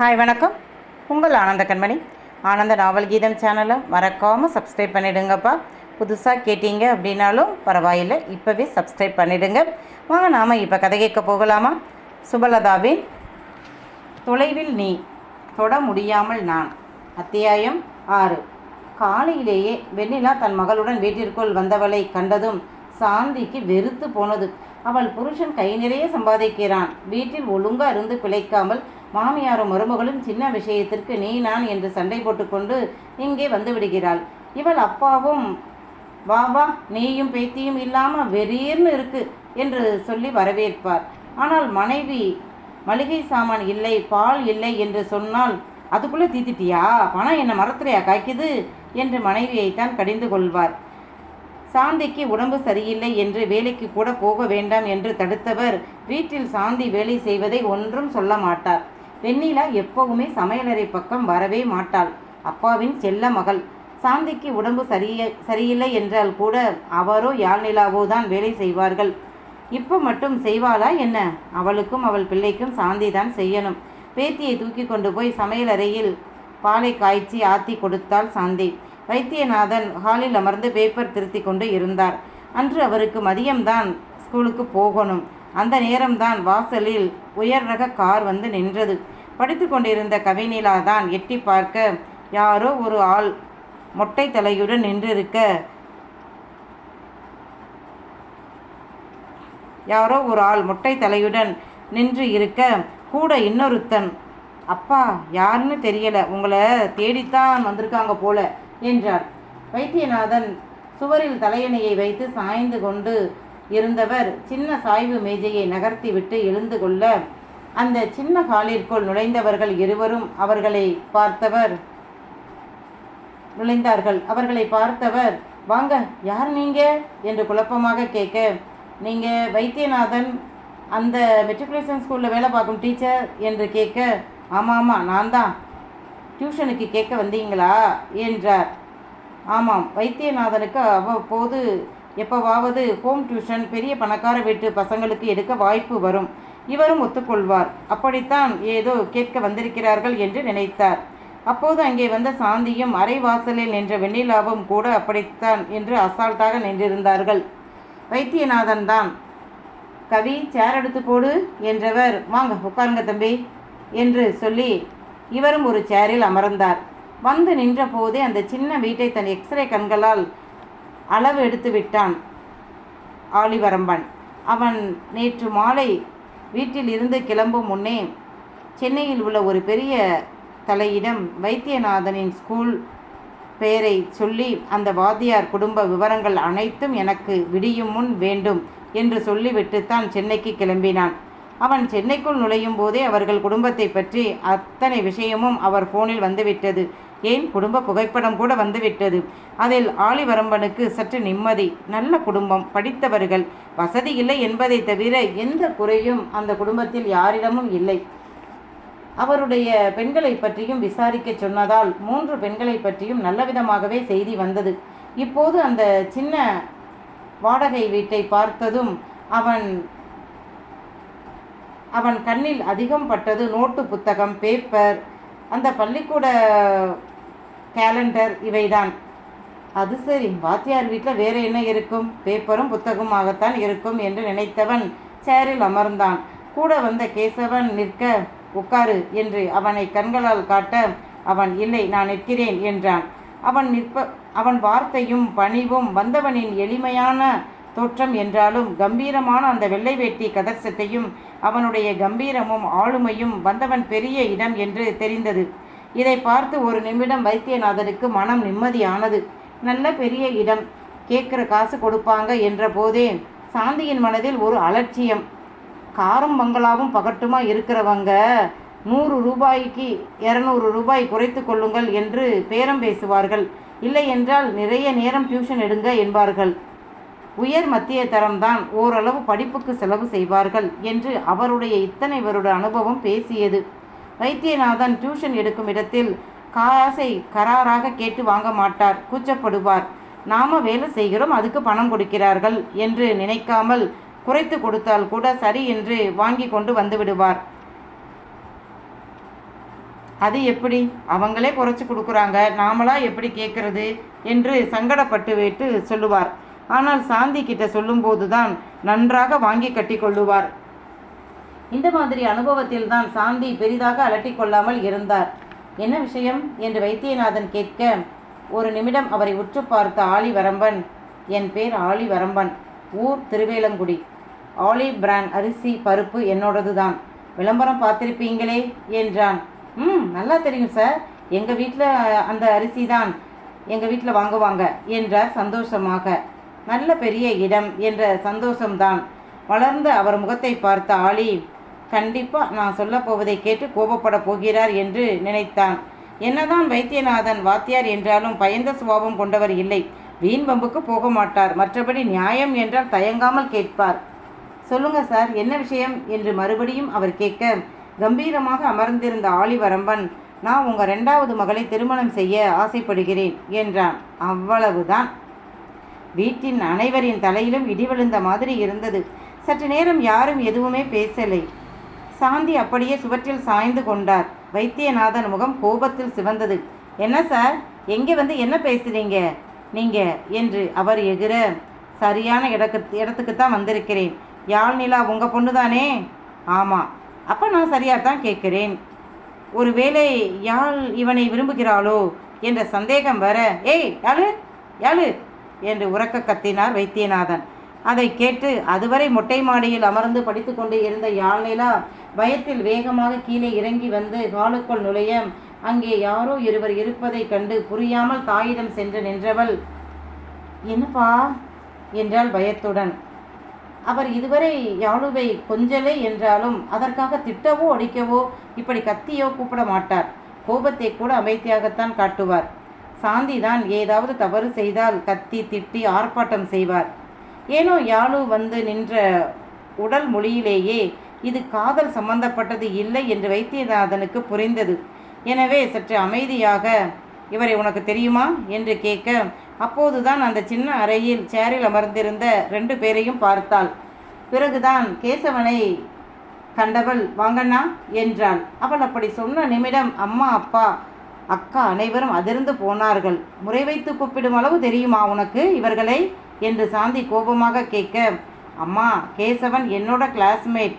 Hi வணக்கம். உங்கள் ஆனந்த கண்மணி. ஆனந்த நாவல் கீதம் சேனலை மறக்காமல் சப்ஸ்கிரைப் பண்ணிவிடுங்கப்பா புதுசாக கேட்டீங்க அப்படின்னாலும் பரவாயில்லை இப்போவே சப்ஸ்கிரைப் பண்ணிவிடுங்க வாங்க நாம் இப்போ கதை கேட்க போகலாமா? சுபலதாவின் தொலைவில் நீ தொட முடியாமல் நான். அத்தியாயம் ஆறு. காலையிலேயே வெண்ணிலா தன் மகளுடன் வீட்டிற்குள் வந்தவளை கண்டதும் சாந்திக்கு வெறுத்து போனது. அவள் புருஷன் கை நிறைய சம்பாதிக்கிறான். வீட்டில் ஒழுங்காக இருந்து பிழைக்காமல் மாமியாரும் மருமகளும் சின்ன விஷயத்திற்கு நீ நான் என்று சண்டை போட்டுக்கொண்டு இங்கே வந்து விடுகிறாள் இவள் அப்பாவும் வா வா நீயும் பேத்தியும் இல்லாமல் வெறீர்னு இருக்கு என்று சொல்லி வரவேற்பார். ஆனால் மனைவி மளிகை சாமான் இல்லை பால் இல்லை என்று சொன்னால் அதுக்குள்ளே தீத்திட்டியா? பணம் என்ன மரத்துலையா காய்க்குது என்று மனைவியைத்தான் கடிந்து கொள்வார். சாந்திக்கு உடம்பு சரியில்லை என்று வேலைக்கு கூட போக வேண்டாம் என்று தடுத்தவர் வீட்டில் சாந்தி வேலை செய்வதை ஒன்றும் சொல்ல மாட்டார். வெண்ணிலா எப்போவுமே சமையலறை பக்கம் வரவே மாட்டாள். அப்பாவின் செல்ல மகள். சாந்திக்கு உடம்பு சரியே சரியில்லை என்றால் கூட அவரோ யாழ்நிலாவோ தான் வேலை செய்வார்கள். இப்போ மட்டும் செய்வாளா என்ன? அவளுக்கும் அவள் பிள்ளைக்கும் சாந்தி தான் செய்யணும். பேத்தியை தூக்கி கொண்டு போய் சமையலறையில் பாலை காய்ச்சி ஆத்தி கொடுத்தாள் சாந்தி. வைத்தியநாதன் ஹாலில் அமர்ந்து பேப்பர் திருத்தி கொண்டு இருந்தார். அன்று அவருக்கு மதியம்தான் ஸ்கூலுக்கு போகணும். அந்த நேரம்தான் வாசலில் உயர் ரக கார் வந்து நின்றது. படித்து கொண்டிருந்த கவினிலா தான் எட்டி பார்க்க யாரோ ஒரு ஆள் மொட்டை தலையுடன் நின்றிருக்க யாரோ ஒரு ஆள் மொட்டை தலையுடன் நின்று இருக்க கூட இன்னொருத்தன் அப்பா யாருன்னு தெரியல உங்களை தேடித்தான் வந்திருக்காங்க போல என்றார். வைத்தியநாதன் சுவரில் தலையணையை வைத்து சாய்ந்து கொண்டு இருந்தவர் சின்ன சாய்வு மேஜையை நகர்த்திவிட்டு எழுந்து கொள்ள அந்த சின்ன ஹாலிற்குள் நுழைந்தவர்கள் இருவரும் அவர்களை பார்த்தவர். நுழைந்தார்கள். அவர்களை பார்த்தவர் வாங்க யார் நீங்க? என்று குழப்பமாக கேட்க நீங்க வைத்தியநாதன் அந்த மெட்ரிகுலேஷன் ஸ்கூலில் வேலை பார்க்கும் டீச்சர்? என்று கேட்க ஆமாம் ஆமாம் நான் தான். டியூஷனுக்கு கேட்க வந்தீங்களா? என்றார். ஆமாம் வைத்தியநாதனுக்கு அவ்வப்போது எப்போவாவது ஹோம் டியூஷன் பெரிய பணக்கார வீட்டு பசங்களுக்கு எடுக்க வாய்ப்பு வரும். இவரும் ஒத்துக்கொள்வார். அப்படித்தான் ஏதோ கேட்க வந்திருக்கிறார்கள் என்று நினைத்தார். அப்போது அங்கே வந்த சாந்தியும் அரைவாசலில் நின்ற வெண்ணிலாவும் கூட அப்படித்தான் என்று அசால்ட்டாக நின்றிருந்தார்கள். வைத்தியநாதன் தான் கவி சேர் எடுத்து போடு என்றவர் வாங்க உட்காருங்க தம்பி என்று சொல்லி இவரும் ஒரு சேரில் அமர்ந்தார். வந்து நின்ற போதே அந்த சின்ன வீட்டை தன் எக்ஸ்ரே கண்களால் அளவு எடுத்து விட்டான் ஆலிவரம்பன். அவன் நேற்று மாலை வீட்டில் இருந்து கிளம்பும் முன்னே சென்னையில் உள்ள ஒரு பெரிய தலையிடம் வைத்தியநாதனின் ஸ்கூல் பெயரை சொல்லி அந்த வாத்தியார் குடும்ப விவரங்கள் அனைத்தும் எனக்கு விடியும் முன் வேண்டும் என்று சொல்லிவிட்டுத்தான் சென்னைக்கு கிளம்பினான். அவன் சென்னைக்குள் நுழையும் போதே அவர்கள் குடும்பத்தை பற்றி அத்தனை விஷயமும் அவர் ஃபோனில் வந்துவிட்டது. ஏன் குடும்ப புகைப்படம் கூட வந்துவிட்டது? அதில் ஆலிவரம்பனுக்கு சற்று நிம்மதி. நல்ல குடும்பம் படித்தவர்கள். வசதி இல்லை என்பதை தவிர எந்த குறையும் அந்த குடும்பத்தில் யாரிடமும் இல்லை. அவருடைய பெண்களை பற்றியும் விசாரிக்க சொன்னதால் மூன்று பெண்களை பற்றியும் நல்லவிதமாகவே செய்தி வந்தது. இப்போது அந்த சின்ன வாடகை வீட்டை பார்த்ததும் அவன் அவன் கண்ணில் அதிகம் பட்டது நோட்டு புத்தகம் பேப்பர் அந்த பள்ளிக்கூட கேலண்டர் இவைதான். அது சரி வாத்தியார் வீட்டில் வேற என்ன இருக்கும்? பேப்பரும் புத்தகமாகத்தான் இருக்கும் என்று நினைத்தவன் சேரில் அமர்ந்தான். கூட வந்த கேசவன் நிற்க உட்காரு என்று அவனை கண்களால் காட்ட அவன் இல்லை நான் நிற்கிறேன் என்றான். அவன் நிற்ப அவன் வார்த்தையும் பணிவும் வந்தவனின் எளிமையான தோற்றம் என்றாலும் கம்பீரமான அந்த வெள்ளை வேட்டி கதர்சத்தையும் அவனுடைய கம்பீரமும் ஆளுமையும் வந்தவன் பெரிய இடம் என்று தெரிந்தது. இதை பார்த்து ஒரு நிமிடம் வைத்தியநாதனுக்கு மனம் நிம்மதியானது. நல்ல பெரிய இடம். கேட்குற காசு கொடுப்பாங்க என்ற போதே சாந்தியின் மனதில் ஒரு அலட்சியம். காரும் பங்களாவும் பகட்டுமா இருக்கிறவங்க? நூறு ரூபாய்க்கு இரநூறு ரூபாய் குறைத்து கொள்ளுங்கள் என்று பேரம் பேசுவார்கள். இல்லை என்றால் நிறைய நேரம் டியூஷன் எடுங்க என்பார்கள். உயர் மத்திய தரம்தான் ஓரளவு படிப்புக்கு செலவு செய்வார்கள் என்று அவருடைய இத்தனை வருட அனுபவம் பேசியது. வைத்தியநாதன் டியூஷன் எடுக்கும் இடத்தில் காசை கராராக கேட்டு வாங்க மாட்டார் கூச்சப்படுவார். நாம வேலை செய்கிறோம் அதுக்கு பணம் கொடுக்கிறார்கள் என்று நினைக்காமல் குறைத்து கொடுத்தால் கூட சரி என்று வாங்கி கொண்டு வந்து விடுவார். அது எப்படி? அவங்களே குறைச்சி கொடுக்குறாங்க. நாமளா எப்படி கேட்கறது? என்று சங்கடப்பட்டு விட்டு சொல்லுவார். ஆனால் சாந்தி கிட்ட சொல்லும்போதுதான் நன்றாக வாங்கி கட்டி கொள்ளுவார். இந்த மாதிரி அனுபவத்தில் தான் சாந்தி பெரிதாக அலட்டிக் கொள்ளாமல் இருந்தார். என்ன விஷயம்? என்று வைத்தியநாதன் கேட்க ஒரு நிமிடம் அவரை உற்று பார்த்த ஆலிவரம்பன் என் பேர் ஆலிவரம்பன் ஊர் திருவேலங்குடி. ஆலி பிராண்ட் அரிசி பருப்பு என்னோடது தான் விளம்பரம் பார்த்துருப்பீங்களே என்றான். ம் நல்லா தெரியும் சார். எங்கள் வீட்டில் அந்த அரிசி தான் எங்கள் வீட்டில் வாங்குவாங்க என்றார் சந்தோஷமாக. நல்ல பெரிய இடம் என்ற சந்தோஷம்தான். வளர்ந்த அவர் முகத்தை பார்த்த ஆலி கண்டிப்பாக நான் சொல்லப் போவதை கேட்டு கோபப்பட போகிறார் என்று நினைத்தான். என்னதான் வைத்தியநாதன் வாத்தியார் என்றாலும் பயந்த சுபாவம் கொண்டவர் இல்லை. வீண் பம்புக்கு போக மாட்டார். மற்றபடி நியாயம் என்றால் தயங்காமல் கேட்பார். சொல்லுங்க சார் என்ன விஷயம்? என்று மறுபடியும் அவர் கேட்க கம்பீரமாக அமர்ந்திருந்த ஆளிவரம்பன் நான் உங்கள் ரெண்டாவது மகளை திருமணம் செய்ய ஆசைப்படுகிறேன் என்றான். அவ்வளவுதான். வீட்டின் அனைவரின் தலையிலும் இடி விழுந்த மாதிரி இருந்தது. சற்று நேரம் யாரும் எதுவுமே பேசலை. சாந்தி அப்படியே சுவற்றில் சாய்ந்து கொண்டார். வைத்தியநாதன் முகம் கோபத்தில் சிவந்தது. என்ன சார்? எங்கே வந்து என்ன பேசுறீங்க? நீங்கள் என்று அவர் எகிற சரியான இடக்கு இடத்துக்கு தான் வந்திருக்கிறேன். யாழ் நிலா உங்கள் பொண்ணு தானே ஆமாம் அப்போ நான் சரியாக தான் கேட்குறேன். ஒருவேளை யாழ் இவனை விரும்புகிறாளோ? என்ற சந்தேகம் வர ஏய் யாழு யாழு என்று உறக்க கத்தினார் வைத்தியநாதன். அதை கேட்டு அதுவரை மொட்டை மாடியில் அமர்ந்து படித்து கொண்டு இருந்த யாழ்நிலா பயத்தில் வேகமாக கீழே இறங்கி வந்து ஹாலுக்குள் நுழைய அங்கே யாரோ இருவர் இருப்பதைக் கண்டு புரியாமல் தாயிடம் சென்று நின்றவள் என்னப்பா? என்றாள் பயத்துடன். அவர் இதுவரை யாழுவை கொஞ்சலே என்றாலும் அதற்காக திட்டவோ அடிக்கவோ இப்படி கத்தியோ கூப்பிட மாட்டார். கோபத்தை கூட அமைதியாகத்தான் காட்டுவார். சாந்தி தான் ஏதாவது தவறு செய்தால் கத்தி திட்டி ஆர்ப்பாட்டம் செய்வார். ஏனோ யாழு வந்து நின்ற உடல் மொழியிலேயே இது காதல் சம்பந்தப்பட்டது இல்லை என்று வைத்தியநாதனுக்கு புரிந்தது. எனவே சற்று அமைதியாக இவரை உனக்கு தெரியுமா? என்று கேட்க அப்போதுதான் அந்த சின்ன அறையில் சேரில் அமர்ந்திருந்த ரெண்டு பேரையும் பார்த்தாள். பிறகுதான் கேசவனை கண்டவள் வாங்கண்ணா என்றாள். அவள் அப்படி சொன்ன நிமிடம் அம்மா அப்பா அக்கா அனைவரும் அதிர்ந்து போனார்கள். முறை வைத்து கூப்பிடும் அளவு தெரியுமா உனக்கு? இவர்களை என்று சாந்தி கோபமாக கேட்க அம்மா கேசவன் என்னோட கிளாஸ்மேட்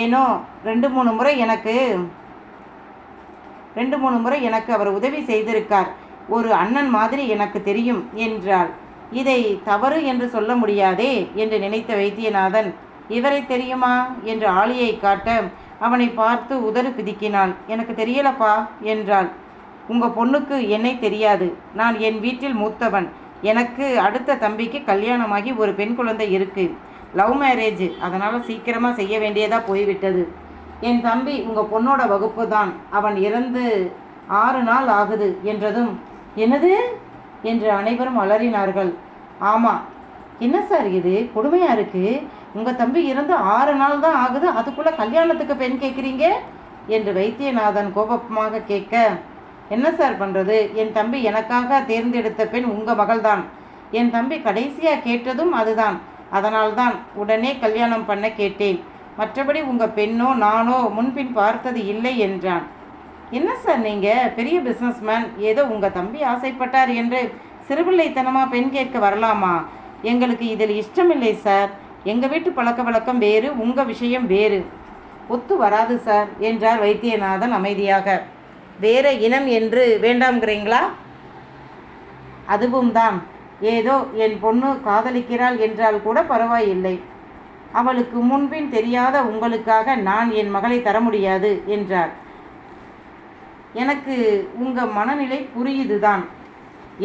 ஏனோ ரெண்டு மூணு முறை எனக்கு ரெண்டு மூணு முறை எனக்கு அவர் உதவி செய்திருக்கார். ஒரு அண்ணன் மாதிரி எனக்கு தெரியும் என்றாள். இதை தவறு என்று சொல்ல முடியாதே என்று நினைத்த வைத்தியநாதன். இவரை தெரியுமா? என்று ஆளியை காட்ட அவனை பார்த்து உதறு பிதுக்கினாள் எனக்கு தெரியலப்பா என்றாள். உங்கள் பொண்ணுக்கு என்னை தெரியாது. நான் என் வீட்டில் மூத்தவன். எனக்கு அடுத்த தம்பிக்கு கல்யாணமாகி ஒரு பெண் குழந்தை இருக்குது லவ் மேரேஜ் அதனால் சீக்கிரமாக செய்ய வேண்டியதாக போய்விட்டது. என் தம்பி உங்கள் பொண்ணோட வகுப்பு தான். அவன் இறந்து ஆறு நாள் ஆகுது என்றதும் என்னது? என்று அனைவரும் அலறினார்கள். ஆமாம் என்ன சார் இது? கொடுமையாக இருக்குது உங்கள் தம்பி இறந்து ஆறு நாள் தான் ஆகுது. அதுக்குள்ளே கல்யாணத்துக்கு பெண் கேட்குறீங்க என்று வைத்தியநாதன் கோபமாக கேட்க என்ன சார் பண்ணுறது என் தம்பி எனக்காக தேர்ந்தெடுத்த பெண் உங்கள் மகள்தான். என் தம்பி கடைசியாக கேட்டதும் அதுதான். அதனால்தான் உடனே கல்யாணம் பண்ண கேட்டேன். மற்றபடி உங்கள் பெண்ணோ நானோ முன்பின் பார்த்தது இல்லை என்றான். என்ன சார் நீங்கள் பெரிய பிஸ்னஸ்மேன் ஏதோ உங்கள் தம்பி ஆசைப்பட்டார் என்று சிறுபிள்ளைத்தனமாக பெண் கேட்க வரலாமா? எங்களுக்கு இதில் இஷ்டமில்லை சார். எங்கள் வீட்டு பழக்க வழக்கம் வேறு உங்கள் விஷயம் வேறு. ஒத்து வராது சார் என்றார் வைத்தியநாதன் அமைதியாக. வேற இனம் என்று வேண்டாம்ங்கிறீங்களா? அதுவும் தான் ஏதோ என் பொண்ணு காதலிக்கிறாள் என்றால் கூட பரவாயில்லை. அவளுக்கு முன்பின் தெரியாத உங்களுக்காக நான் என் மகளை தர முடியாது என்றார். எனக்கு உங்கள் மனநிலை புரியுதுதான்.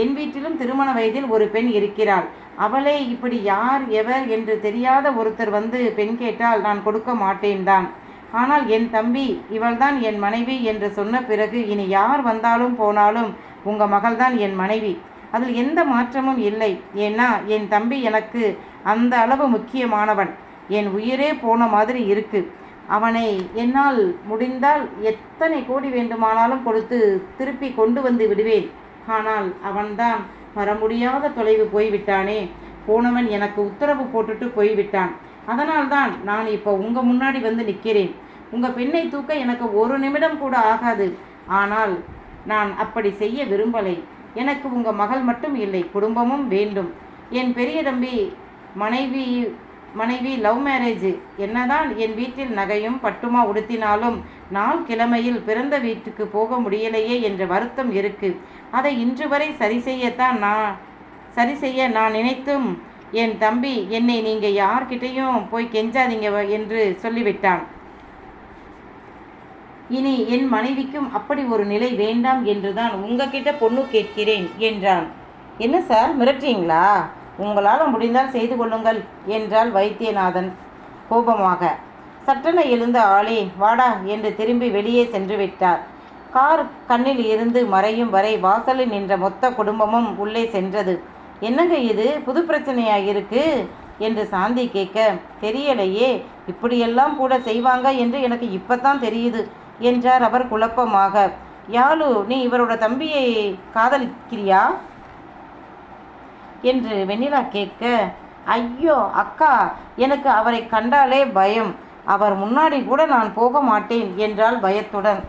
என் வீட்டிலும் திருமண வயதில் ஒரு பெண் இருக்கிறாள். அவளே இப்படி யார் எவர் என்று தெரியாத ஒருத்தர் வந்து பெண் கேட்டால் நான் கொடுக்க மாட்டேன் தான் ஆனால் என் தம்பி இவள்தான் என் மனைவி என்று சொன்ன பிறகு இனி யார் வந்தாலும் போனாலும் உங்கள் மகள்தான் என் மனைவி. அதில் எந்த மாற்றமும் இல்லை. ஏன்னா என் தம்பி எனக்கு அந்த அளவு முக்கியமானவன். என் உயிரே போன மாதிரி இருக்கு. அவனை என்னால் முடிந்தால் எத்தனை கோடி வேண்டுமானாலும் கொடுத்து திருப்பி கொண்டு வந்து விடுவேன். ஆனால் அவன்தான் வர முடியாத தொலைவு போய்விட்டானே. போனவன் எனக்கு உத்தரவு போட்டுட்டு போய்விட்டான். அதனால்தான் நான் இப்போ உங்கள் முன்னாடி வந்து நிற்கிறேன் உங்கள் பெண்ணை தூக்க எனக்கு ஒரு நிமிடம் கூட ஆகாது. ஆனால் நான் அப்படி செய்ய விரும்பலை. எனக்கு உங்கள் மகள் மட்டும் இல்லை குடும்பமும் வேண்டும். என் பெரிய தம்பி மனைவி மனைவி லவ் மேரேஜ். என்னதான் என் வீட்டில் நகையும் பட்டுமா உடுத்தினாலும் நாள் கிழமையில் பிறந்த வீட்டுக்கு போக முடியலையே என்ற வருத்தம் இருக்கு. அதை இன்று வரை சரி செய்யத்தான் நான் சரி செய்ய நான் நினைத்தும் என் தம்பி என்னை நீங்கள் யார்கிட்டையும் போய் கெஞ்சாதீங்க வ- என்று சொல்லிவிட்டான். இனி என் மனைவிக்கும் அப்படி ஒரு நிலை வேண்டாம் என்றுதான் உங்ககிட்ட பொண்ணு கேட்கிறேன் என்றான். என்ன சார் மிரட்டுறீங்களா? உங்களால் முடிந்தால் செய்து கொள்ளுங்கள் என்றாள் வைத்தியநாதன் கோபமாக. சட்டென எழுந்த ஆளே வாடா என்று திரும்பி வெளியே சென்று விட்டார். கார் கண்ணில் இருந்து மறையும் வரை வாசலில் நின்ற மொத்த குடும்பமும் உள்ளே சென்றது. என்னங்க இது? புது பிரச்சனையாக இருக்கு என்று சாந்தி கேட்க தெரியலையே இப்படியெல்லாம் கூட செய்வாங்க என்று எனக்கு இப்பதான் தெரியுது என்றார் அவர் குழப்பமாக. யாழு நீ இவரோட தம்பியை காதலிக்கிறியா? என்று வெண்ணிலா கேட்க ஐயோ அக்கா எனக்கு அவரை கண்டாலே பயம். அவர் முன்னாடி கூட நான் போக மாட்டேன் என்றால் பயத்துடன்.